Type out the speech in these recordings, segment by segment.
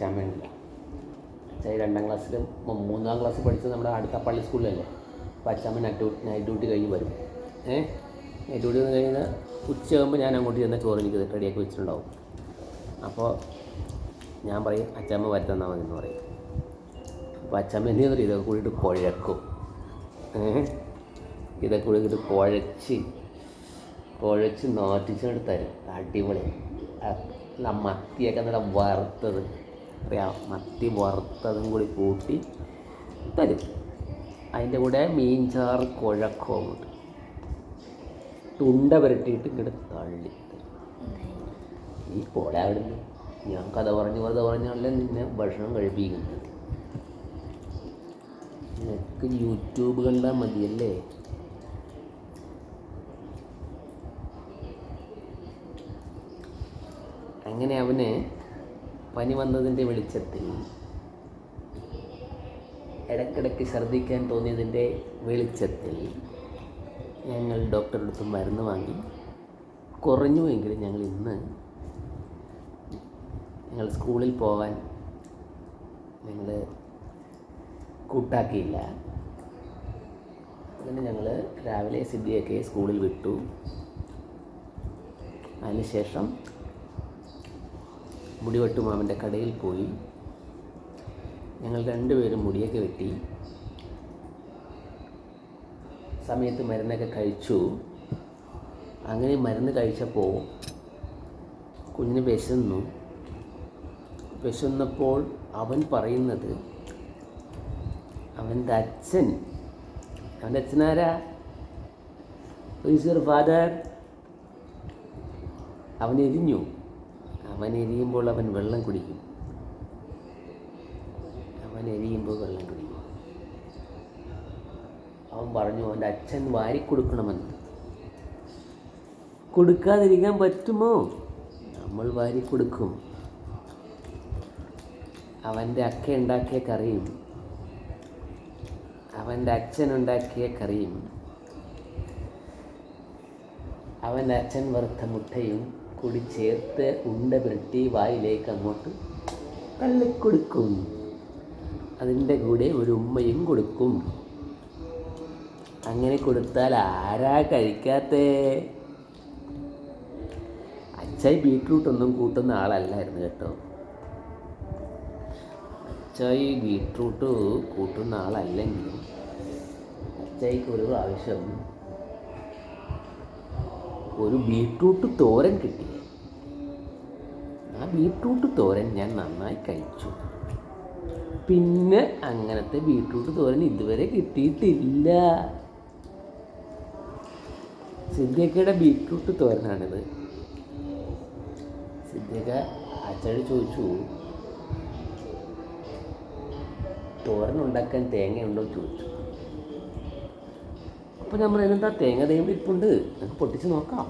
അച്ചാമ്മയുണ്ടല്ല അച്ഛൻ രണ്ടാം ക്ലാസ്സിലും മൂന്നാം ക്ലാസ് പഠിച്ചത് നമ്മുടെ അടുത്ത പള്ളി സ്കൂളിലല്ലേ? അപ്പോൾ Achamma night duty night duty കഴിഞ്ഞ് വരും. ഏഹ് നൈറ്റ് ഡ്യൂട്ടി വന്ന് കഴിഞ്ഞാൽ ഉച്ചയാകുമ്പോൾ ഞാൻ അങ്ങോട്ട് ചെന്ന ചോറ് എനിക്ക് റെഡിയാക്കി വെച്ചിട്ടുണ്ടാവും. അപ്പോൾ ഞാൻ പറയും അച്ഛാമ്മ വരുത്തന്നാൽ മതി എന്ന് പറയും. അപ്പോൾ അച്ഛാമ്മ എന്ത് ചെയ്യുന്നത് ഇതൊക്കെ കൂടിയിട്ട് കുഴക്കും. ഏ? ഇതൊക്കെ കൂടിയിട്ട് കുഴച്ച് കുഴച്ച് നാട്ടിച്ചെടുത്ത് തരും. അടിപൊളി മത്തിയൊക്കെ നല്ല വറുത്തത്. മത്തി വറുത്തതും കൂടി കൂട്ടി തരും. അതിന്റെ കൂടെ മീൻചാറ് കുഴക്കവും ഉണ്ട് തുണ്ട പുരട്ടിയിട്ട് ഇങ്ങോട്ട് തള്ളി ഈ പോളെ അവിടുന്ന്. ഞാൻ കഥ പറഞ്ഞ് കഥ പറഞ്ഞാലേ നിന്നെ ഭക്ഷണം കഴിപ്പിക്കുന്നത്? നിനക്ക് യൂട്യൂബ് കണ്ടാൽ മതിയല്ലേ? അങ്ങനെ അവന് പനി വന്നതിന്റെ വെളിച്ചത്തിൽ ഇടയ്ക്കിടയ്ക്ക് ഛർദ്ദിക്കാൻ തോന്നിയതിന്റെ വെളിച്ചത്തിൽ ഞങ്ങൾ ഡോക്ടറുടെ അടുത്ത് മരുന്ന് വാങ്ങി. കുറഞ്ഞുവെങ്കിലും ഞങ്ങൾ ഇന്ന് ഞങ്ങൾ സ്കൂളിൽ പോകാൻ ഞങ്ങൾ കൂട്ടാക്കിയില്ല. അങ്ങനെ ഞങ്ങൾ രാവിലെ സിദ്ധിയൊക്കെ സ്കൂളിൽ വിട്ടു. അതിനുശേഷം മുടിവെട്ടു മാമന്റെ കടയിൽ പോയി. ഞങ്ങൾ രണ്ടുപേരും മുടിയൊക്കെ വെട്ടി. സമയത്ത് മരുന്നൊക്കെ കഴിച്ചു. അങ്ങനെ മരുന്ന് കഴിച്ചപ്പോൾ കുഞ്ഞിന് വിശന്നു. വിശന്നപ്പോൾ അവൻ പറയുന്നത് അവന്റെ അച്ഛൻ അവന്റെ അച്ഛനാരാ? യുവർ ഫാദർ അവൻ എരിഞ്ഞു. അവൻ എരിയുമ്പോൾ അവൻ വെള്ളം കുടിക്കും. അവൻ എരിയുമ്പോൾ വെള്ളം കുടിക്കും. അവൻ പറഞ്ഞു അവന്റെ അച്ഛൻ വാരി കൊടുക്കണമെന്ന് കൊടുക്കാതിരിക്കാൻ പറ്റുമോ? നമ്മൾ വാരി കൊടുക്കും അവന്റെ അക്ക ഉണ്ടാക്കിയ കറിയും അവന്റെ അച്ഛൻ ഉണ്ടാക്കിയ കറിയും അവന്റെ അച്ഛൻ വറുത്ത മുട്ടയും കൂടി ചേർത്ത് ഉണ്ട പുരട്ടി വായിലേക്ക് അങ്ങോട്ട് തള്ളിക്കൊടുക്കും അതിന്റെ കൂടെ ഒരു ഉമ്മയും കൊടുക്കും. അങ്ങനെ കൊടുത്താൽ ആരാ കഴിക്കാത്തേ? അച്ചായി ബീട്രൂട്ട് ഒന്നും കൂട്ടുന്ന ആളല്ലായിരുന്നു കേട്ടോ. അച്ചായി ബീട്രൂട്ട് കൂട്ടുന്ന ആളല്ലെങ്കിലും അച്ചായിക്ക് ഒരു പ്രാവശ്യം ഒരു ബീട്രൂട്ട് തോരൻ കിട്ടി. ആ ബീട്രൂട്ട് തോരൻ ഞാൻ നന്നായി കഴിച്ചു. പിന്നെ അങ്ങനത്തെ ബീട്രൂട്ട് തോരൻ ഇതുവരെ കിട്ടിയിട്ടില്ല. സിദ്ധിയക്കയുടെ ബീട്രൂട്ട് തോരനാണിത്. സിദ്ധിയക്ക അച്ഛനോട് ചോദിച്ചു തോരൻ ഉണ്ടാക്കാൻ തേങ്ങയുണ്ടോ? ചോദിച്ചു. അപ്പോൾ നമ്മൾ എന്താ തേങ്ങ ദൈവം ഇരിപ്പുണ്ട്. നമുക്ക് പൊട്ടിച്ച് നോക്കാം.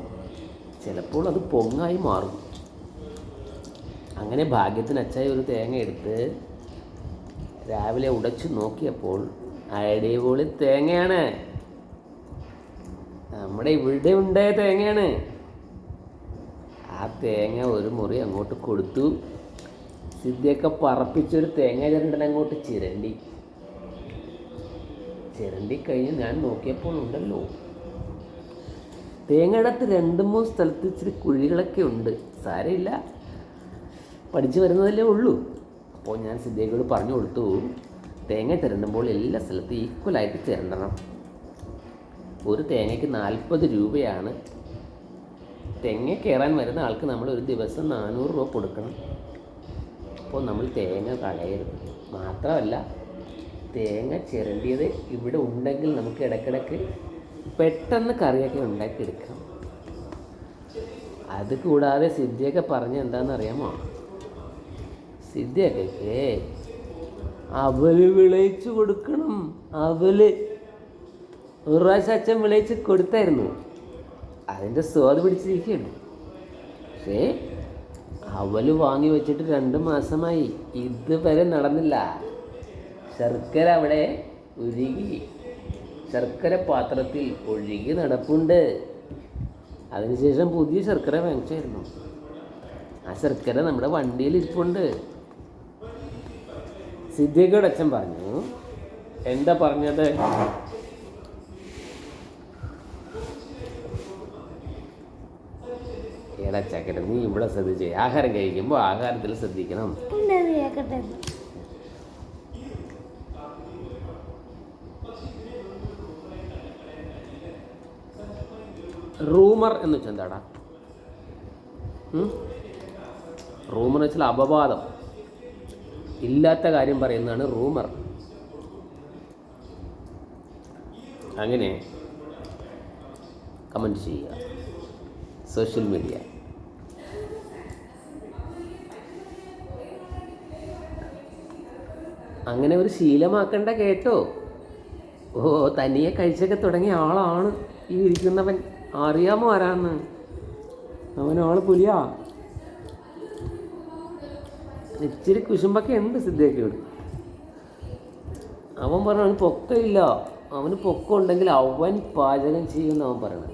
ചിലപ്പോൾ അത് പൊങ്ങായി മാറും. അങ്ങനെ ഭാഗ്യത്തിന് അച്ചായി ഒരു തേങ്ങ എടുത്ത് രാവിലെ ഉടച്ചു നോക്കിയപ്പോൾ അടിപൊളി തേങ്ങയാണ്. നമ്മുടെ ഇവിടെ ഉണ്ടായ തേങ്ങയാണ്. ആ തേങ്ങ ഒരു മുറി അങ്ങോട്ട് കൊടുത്തു. സിദ്ധിയൊക്കെ പറപ്പിച്ചൊരു തേങ്ങ ചിരണ്ടൻ അങ്ങോട്ട് ചിരണ്ടി. ചിരണ്ടി കഴിഞ്ഞ് ഞാൻ നോക്കിയപ്പോൾ ഉണ്ടല്ലോ. തേങ്ങയിടത്ത് രണ്ട് മൂന്ന് സ്ഥലത്ത് ഇച്ചിരി കുഴികളൊക്കെ ഉണ്ട്. സാരമില്ല. പഠിച്ചു വരുന്നതല്ലേ ഉള്ളൂ. അപ്പോൾ ഞാൻ സിദ്ധിയോട് പറഞ്ഞു കൊടുത്തു തേങ്ങ ചിരണ്ടുമ്പോൾ എല്ലാ സ്ഥലത്തും ഈക്വലായിട്ട് ചിരണ്ടണം. ഒരു തേങ്ങയ്ക്ക് നാൽപ്പത് രൂപയാണ്. തെങ്ങ കയറാൻ വരുന്ന ആൾക്ക് നമ്മൾ ഒരു ദിവസം നാനൂറ് രൂപ കൊടുക്കണം. അപ്പോൾ നമ്മൾ തേങ്ങ കളയരുത്. മാത്രമല്ല തേങ്ങ ചിരണ്ടിയത് ഇവിടെ ഉണ്ടെങ്കിൽ നമുക്ക് ഇടയ്ക്കിടയ്ക്ക് പെട്ടെന്ന് കറിയൊക്കെ ഉണ്ടാക്കിയെടുക്കാം. അത് കൂടാതെ സിദ്ധിയൊക്കെ പറഞ്ഞ എന്താണെന്ന് അറിയാമോ സിദ്ധിയൊക്കെ അവൽ വിളയിച്ചു കൊടുക്കണം അവൽ. ഒരു പ്രാവശ്യം അച്ഛൻ വിളയിച്ച് കൊടുത്തായിരുന്നു. അതിന്റെ സ്വാദ് പിടിച്ചിരിക്കുകയാണ്. പക്ഷേ അവൽ വാങ്ങി വെച്ചിട്ട് രണ്ട് മാസമായി. ഇതുവരെ നടന്നില്ല. ശർക്കര അവിടെ ഉരുകി ശർക്കര പാത്രത്തിൽ ഒഴുകി നടപ്പുണ്ട്. അതിനുശേഷം പുതിയ ശർക്കര വാങ്ങിച്ചായിരുന്നു. ആ ശർക്കര നമ്മുടെ വണ്ടിയിൽ ഇരിപ്പുണ്ട്. സിദ്ദിഖയുടെ അച്ഛൻ പറഞ്ഞു എന്താ പറഞ്ഞത്? ഏടാ ചക്കര നീ ഇവിടെ ശ്രദ്ധിച്ചേ. ആഹാരം കഴിക്കുമ്പോൾ ആഹാരത്തിൽ ശ്രദ്ധിക്കണം. റൂമർ എന്ന് വെച്ചാൽ എന്താടാ? റൂമർ വെച്ചാൽ അപവാദം. ഇല്ലാത്ത കാര്യം പറയുന്നതാണ് റൂമർ അങ്ങനെ കമന്റ് ചെയ്യുക. സോഷ്യൽ മീഡിയ അങ്ങനെ ഒരു ശീലമാക്കണ്ട കേട്ടോ. ഓ തനിയെ കഴിച്ചൊക്കെ തുടങ്ങിയ ആളാണ് ഈ ഇരിക്കുന്നവൻ. അറിയാമോ ആരാന്ന്? അവനാൾ പുലിയാ. ഇച്ചിരി കുശുമ്പൊക്കെ ഉണ്ട് സിദ്ധേക്കയോട് അവൻ പറഞ്ഞു അവന് പൊക്കമില്ല. അവന് പൊക്കം ഉണ്ടെങ്കിൽ അവൻ പാചകം ചെയ്യുമെന്ന് അവൻ പറയണത്.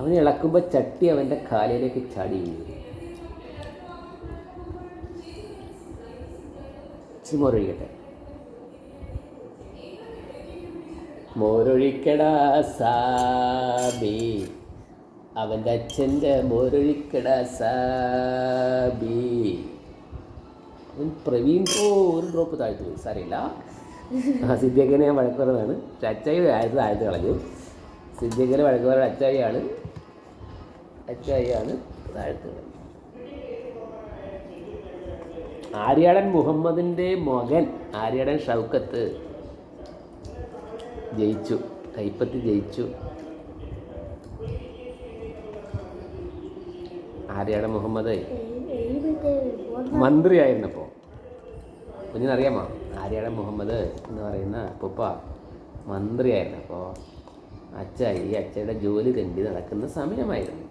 അവൻ ഇളക്കുമ്പോൾ ചട്ടി അവന്റെ കാലിലേക്ക് ചാടി വീഴും. ഇച്ചിരി മോരൊഴിക്കടാ സാബി. അവന്റെ അച്ഛന്റെ മോരൊഴിക്കടാ സാബി. പ്രവീൺ ഒരു ഡ്രോപ്പ് താഴ്ത്തു പോയി. സാറിയില്ല സിദ്ധിയക്കനെ ഞാൻ വഴക്കുറവാണ് അച്ചായി ആയത് താഴ്ത്ത് കളഞ്ഞു. സിദ്ധിയക്കനെ വഴക്കുറവ് അച്ചായിയാണ്. അച്ചായിയാണ് താഴ്ത്ത് കളഞ്ഞു ആര്യാടൻ മുഹമ്മദിന്റെ മകൻ ആര്യാടൻ ഷൗക്കത്ത് ജയിച്ചു. കൈപ്പത്തി ജയിച്ചു. ആരെയാണ് മുഹമ്മദ്? മന്ത്രിയായിരുന്നപ്പോൾ കുഞ്ഞിനറിയാമോ? ആര്യാട മുഹമ്മദ് എന്ന് പറയുന്ന പുപ്പ മന്ത്രിയായിരുന്നപ്പോൾ അച്ഛ ഈ അച്ഛയുടെ ജോലി തെണ്ടി നടക്കുന്ന സമയമായിരുന്നു.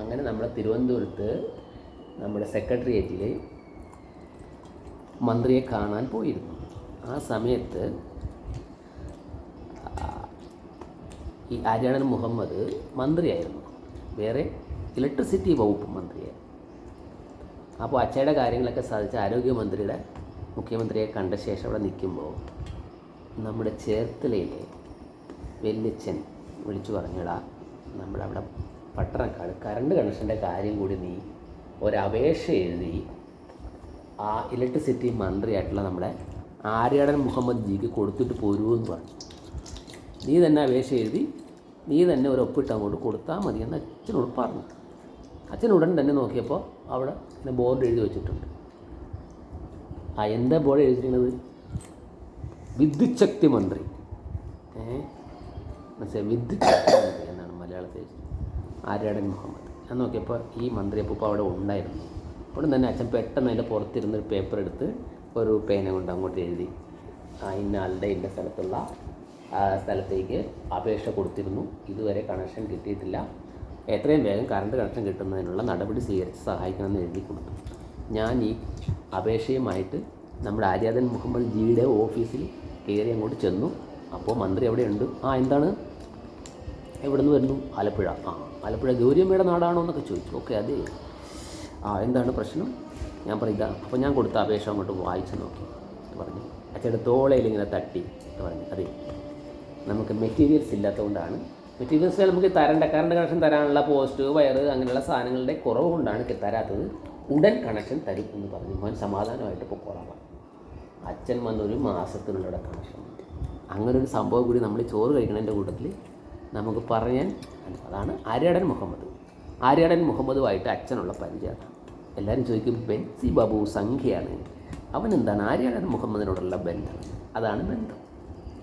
അങ്ങനെ നമ്മുടെ തിരുവനന്തപുരത്ത് നമ്മുടെ സെക്രട്ടേറിയറ്റിൽ മന്ത്രിയെ കാണാൻ പോയിരുന്നു. ആ സമയത്ത് ആ, ഈ ആര്യാടൻ മുഹമ്മദ് മന്ത്രിയായിരുന്നു. വേറെ ഇലക്ട്രിസിറ്റി വകുപ്പ് മന്ത്രിയായിരുന്നു അപ്പോൾ അച്ഛയുടെ കാര്യങ്ങളൊക്കെ സാധിച്ച ആരോഗ്യമന്ത്രിയുടെ മുഖ്യമന്ത്രിയെ കണ്ട ശേഷം അവിടെ നിൽക്കുമ്പോൾ നമ്മുടെ ചേർത്തലയിലെ വെല്ലിച്ചൻ വിളിച്ചു പറഞ്ഞടാ നമ്മുടെ അവിടെ പട്ടണക്കാട് കറണ്ട് കണക്ഷന്റെ കാര്യം കൂടി നീ ഒരപേക്ഷ എഴുതി ആ ഇലക്ട്രിസിറ്റി മന്ത്രിയായിട്ടുള്ള നമ്മുടെ ആര്യാടൻ മുഹമ്മദ് ജിക്ക് കൊടുത്തിട്ട് പോരുമെന്ന് പറഞ്ഞു. നീ തന്നെ അപേക്ഷ എഴുതി നീ തന്നെ ഒരു ഒപ്പിട്ട് അങ്ങോട്ട് കൊടുത്താൽ മതിയെന്ന് അച്ഛനോട് പറഞ്ഞു. അച്ഛൻ ഉടൻ തന്നെ നോക്കിയപ്പോൾ അവിടെ ഇങ്ങനെ ബോർഡ് എഴുതി വെച്ചിട്ടുണ്ട്. ആ എന്താ ബോർഡ് എഴുതിയിരിക്കുന്നത്? വിദ്യുത് മന്ത്രി. മനസ്സിലായി വിദ്യുത് ശക്തി മന്ത്രി എന്നാണ് മലയാളത്തിൽ. ആര്യാടൻ മുഹമ്മദ്. ഞാൻ നോക്കിയപ്പോൾ ഈ മന്ത്രി അപ്പോൾ അവിടെ ഉണ്ടായിരുന്നു. ഉടൻ തന്നെ അച്ഛൻ പെട്ടെന്ന് അതിന്റെ പുറത്തിരുന്നൊരു പേപ്പർ എടുത്ത് ഒരു പേന കൊണ്ട് അങ്ങോട്ട് എഴുതി. ആ ഇന്ന ആളുടെ ഇന്ന സ്ഥലത്തുള്ള സ്ഥലത്തേക്ക് അപേക്ഷ കൊടുത്തിരുന്നു. ഇതുവരെ കണക്ഷൻ കിട്ടിയിട്ടില്ല. എത്രയും വേഗം കറണ്ട് കണക്ഷൻ കിട്ടുന്നതിനുള്ള നടപടി സ്വീകരിച്ച് സഹായിക്കണമെന്ന് എഴുതി കൊടുത്തു. ഞാൻ ഈ അപേക്ഷയുമായിട്ട് നമ്മുടെ ആര്യാദൻ മുഹമ്മദ് ജിയുടെ ഓഫീസിൽ കയറി അങ്ങോട്ട് ചെന്നു. അപ്പോൾ മന്ത്രി എവിടെയുണ്ട്? ആ എന്താണ്? എവിടെ നിന്ന് വരുന്നു? ആലപ്പുഴ. ആ ആലപ്പുഴ ഗൗരിയമ്മയുടെ നാടാണോ എന്നൊക്കെ ചോദിച്ചു. ഓക്കെ അതെ. ആ എന്താണ് പ്രശ്നം? ഞാൻ പറയുക അപ്പോൾ ഞാൻ കൊടുത്ത അപേക്ഷ അങ്ങോട്ട് വായിച്ചു നോക്കി. പറഞ്ഞു. അച്ഛന്റെ തോളയിൽ ഇങ്ങനെ തട്ടി എന്ന് പറഞ്ഞു. അതെ. നമുക്ക് മെറ്റീരിയൽസ് ഇല്ലാത്തതുകൊണ്ടാണ്. മെറ്റീരിയൽസ് നമുക്ക് തരേണ്ട കറണ്ട് കണക്ഷൻ തരാനുള്ള പോസ്റ്റ് വയർ അങ്ങനെയുള്ള സാധനങ്ങളുടെ കുറവ് കൊണ്ടാണ് തരാത്തത്. ഉടൻ കണക്ഷൻ തരും എന്ന് പറഞ്ഞു. മോൻ സമാധാനമായിട്ട് പൊക്കോളാം അച്ഛൻ വന്നൊരു മാസത്തിനുള്ള കണക്ഷൻ അങ്ങനെ ഒരു സംഭവം കൂടി നമ്മൾ ചോറ് കഴിക്കണതിന്റെ കൂട്ടത്തിൽ നമുക്ക് പറയാൻ അതാണ് ആര്യാടൻ മുഹമ്മദ്. ആര്യാടൻ മുഹമ്മദുമായിട്ട് അച്ഛനുള്ള പരിചയമാണ് എല്ലാവരും ചോദിക്കും ബെൻസി ബാബു സംഖ്യയാണ്? അവൻ എന്താണ് ആര്യാടൻ മുഹമ്മദിനോടുള്ള ബന്ധം. അതാണ് ബന്ധം.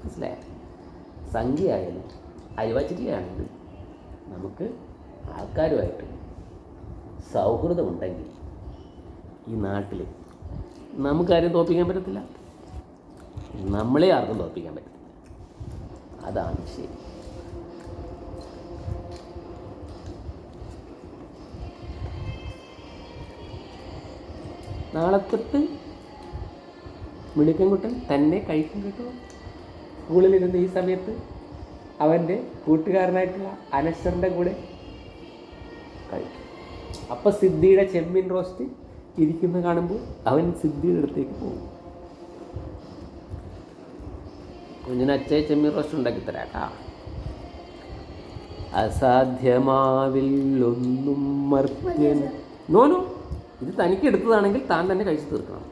മനസ്സിലായ? സംഖ്യയായാലും അയവചരിയാണെങ്കിലും നമുക്ക് ആൾക്കാരുമായിട്ട് സൗഹൃദമുണ്ടെങ്കിൽ ഈ നാട്ടിൽ നമുക്കാരും തോൽപ്പിക്കാൻ പറ്റത്തില്ല. നമ്മളെ ആർക്കും തോൽപ്പിക്കാൻ പറ്റത്തില്ല. അതാണ് ശരി. നാളെ തൊട്ട് മിടുക്കൻകുട്ടൻ തന്നെ കഴിക്കും കേട്ടോ. സ്കൂളിലിരുന്ന് ഈ സമയത്ത് അവന്റെ കൂട്ടുകാരനായിട്ടുള്ള അനശ്വറിന്റെ കൂടെ കഴിക്കും അപ്പം സിദ്ധിയുടെ ചെമ്മീൻ റോസ്റ്റ് ഇരിക്കുന്ന കാണുമ്പോൾ അവൻ സിദ്ധിയുടെ അടുത്തേക്ക് പോകും. കുഞ്ഞിന് അച്ഛയെ ചെമ്മീൻ റോസ്റ്റ് ഉണ്ടാക്കി തരാം കേട്ടാ അസാധ്യമാവില്ലൊന്നും നോനോ ഇത് തനിക്ക് എടുത്തതാണെങ്കിൽ താൻ തന്നെ കഴിച്ചു തീർക്കണം.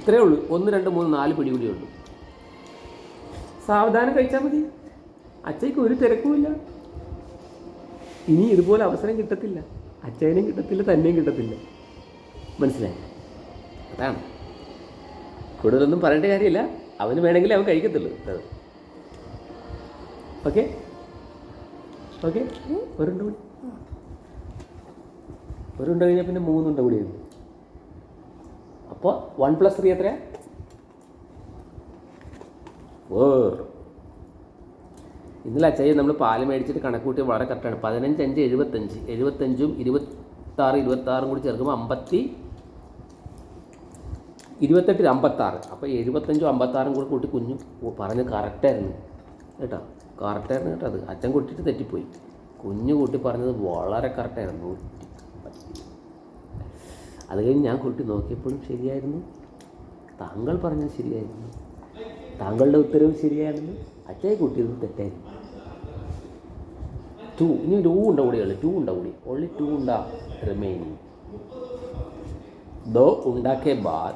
ഇത്രയേ ഉള്ളൂ. ഒന്ന് രണ്ട് മൂന്ന് നാല് പിടി കൂടിയേ ഉള്ളൂ. സാവധാനം കഴിച്ചാൽ മതി. അച്ഛയ്ക്ക് ഒരു തിരക്കുമില്ല ഇനി ഇതുപോലെ അവസരം കിട്ടത്തില്ല. അച്ഛനും കിട്ടത്തില്ല തന്നെയും കിട്ടത്തില്ല. മനസ്സിലായി? അതാണ്. കൂടുതലൊന്നും പറയേണ്ട കാര്യമില്ല. അവന് വേണമെങ്കിൽ അവൻ കഴിക്കത്തുള്ളൂ. അത്. ഓക്കെ? ഓക്കെ? ഒരുണ്ട് കൂടി. ഒരുണ്ട് കഴിഞ്ഞാൽ പിന്നെ മൂന്നുണ്ട് കൂടി അപ്പോൾ വൺ പ്ലസ് ത്രീ എത്രയാ? വേർ ഇന്നലെ അച്ചായി നമ്മൾ പാൽ മേടിച്ചിട്ട് കണക്ക് കൂട്ടി വളരെ കറക്റ്റാണ് പതിനഞ്ച് അഞ്ച് എഴുപത്തഞ്ച്. എഴുപത്തഞ്ചും ഇരുപത്താറ് ഇരുപത്താറും കൂടി ചേർക്കുമ്പോൾ അമ്പത്തി ഇരുപത്തെട്ടിൽ അമ്പത്താറ്. അപ്പോൾ എഴുപത്തഞ്ചും അമ്പത്താറും കൂടി കൂട്ടി കുഞ്ഞു പറഞ്ഞ് കറക്റ്റായിരുന്നു കേട്ടോ? കറക്റ്റായിരുന്നു കേട്ടോ അത്. അച്ഛൻ കൂട്ടിയിട്ട് തെറ്റിപ്പോയി. കുഞ്ഞു കൂട്ടി പറഞ്ഞത് വളരെ കറക്റ്റായിരുന്നു നൂറ്റി അത് കഴിഞ്ഞ് ഞാൻ കൂട്ടി നോക്കിയപ്പോഴും ശരിയായിരുന്നു. താങ്കൾ പറഞ്ഞത് ശരിയായിരുന്നു. താങ്കളുടെ ഉത്തരവ് ശരിയായിരുന്നു അച്ഛയെ കൂട്ടിയത് തെറ്റായിരുന്നു ടു ഇനി ഒരു ഊ ഉണ്ട കൂടിയുള്ളൂ ടു ഉണ്ട കൂടി ഓൺലി ടു ഉണ്ട റിമൈനിങ് दो उंडा के बाद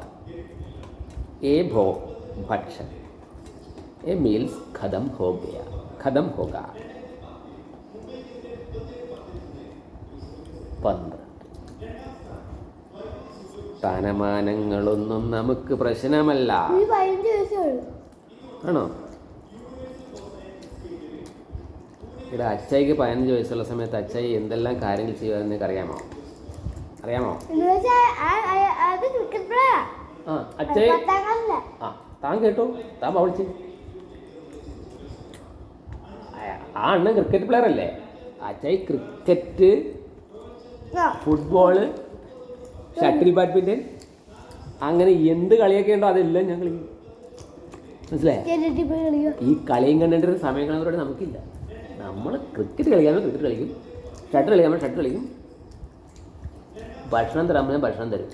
ए भो भक्षण ए मील्स खत्म हो गया खत्म होगा പന്ത്രണ്ട് സ്ഥാനമാനങ്ങളൊന്നും നമുക്ക് പ്രശ്നമല്ല ആണോ? ഇവിടെ അച്ചായിക്ക് പതിനഞ്ച് വയസ്സുള്ള സമയത്ത് അച്ചായി എന്തെല്ലാം കാര്യങ്ങൾ ചെയ്യുമെന്ന് അറിയാമോ? അറിയാമോ ആ- അച്ചായി ആ. താൻ കേട്ടോ. താൻ പൗളിച്ച് ആ അണ്ണൻ ക്രിക്കറ്റ് പ്ലെയർ അല്ലേ? Achayi cricket football shuttle badminton അങ്ങനെ എന്ത് കളിയൊക്കെ ഉണ്ടോ അതെല്ലാം ഞാൻ കളിക്കും മനസ്സിലായോ? ഈ കളിയും കണ്ടിട്ട് സമയം കളവരോട് നമുക്കില്ല. നമ്മൾ ക്രിക്കറ്റ് കളിക്കാമോ ക്രിക്കറ്റ് കളിക്കും ഷട്ടിൽ കളിക്കാമോ ഷട്ടിൽ കളിക്കും. ഭക്ഷണം തരാമോ ഭക്ഷണം തരും.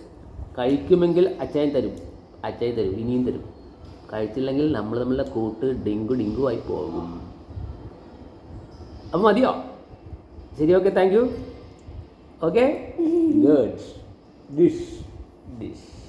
കഴിക്കുമെങ്കിൽ അച്ചായൻ തരും. അച്ചായൻ തരും ഇനിയും തരും. കഴിച്ചില്ലെങ്കിൽ നമ്മൾ തമ്മിലുള്ള കൂട്ട് ഡിങ്കു ഡിങ്കു ആയി പോകും. അപ്പം മതിയോ? ശരി okay thank you okay good dish dish